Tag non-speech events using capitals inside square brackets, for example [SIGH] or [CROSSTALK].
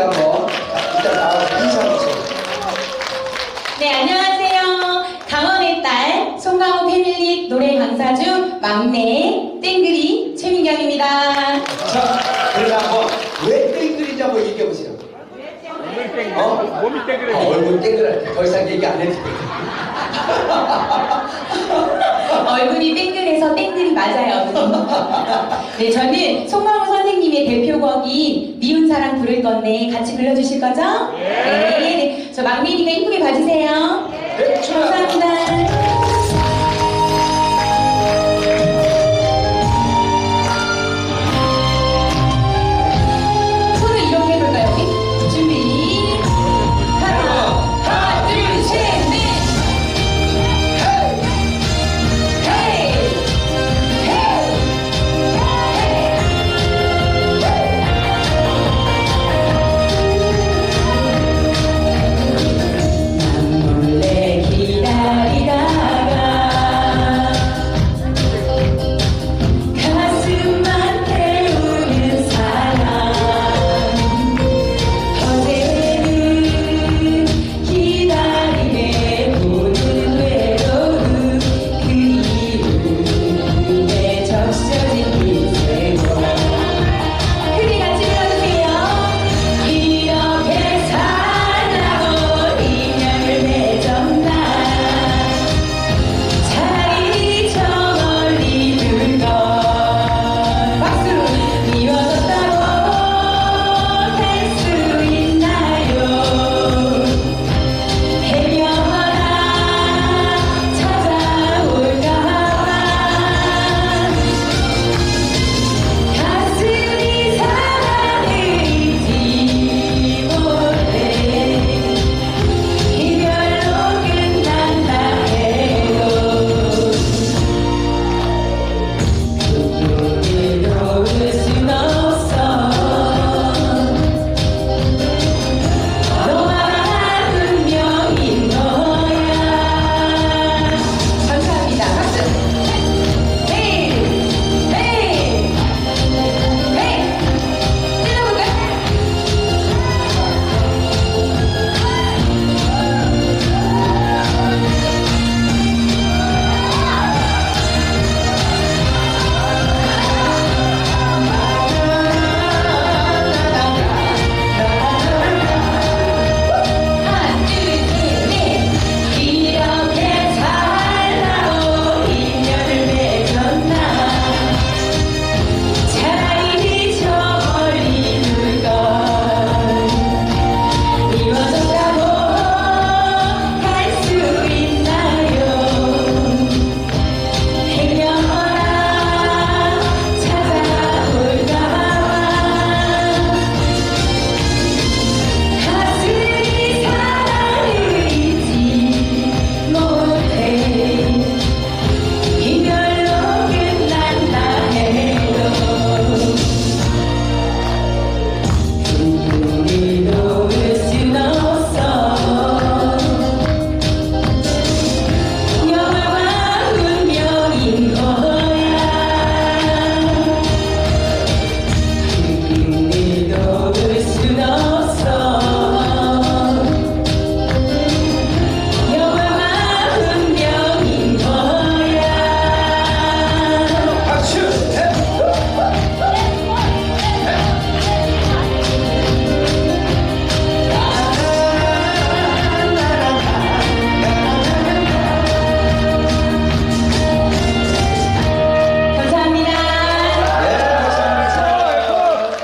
한번 일단 나와서 인사해주세요. 네, 안녕하세요. 강원의 딸, 송강호 패밀리 노래 강사 중 막내 땡그리 최민경입니다. 자, 그러면 한번 왜 땡글인지 한번 얘기해보세요. 어? 몸이 땡그래. 아, 얼굴 땡글할 더 이상 얘기 안 해도 돼. [LAUGHS] 얼굴이 땡글해서 땡글이 맞아요. [LAUGHS] 네, 저는 송강호 선생님의 대표곡인 미운 사랑 부를 건데 같이 불러주실 거죠? 네. 네. 저 막내니까 이쁘게 봐주세요. 네, 출발! 감사합니다.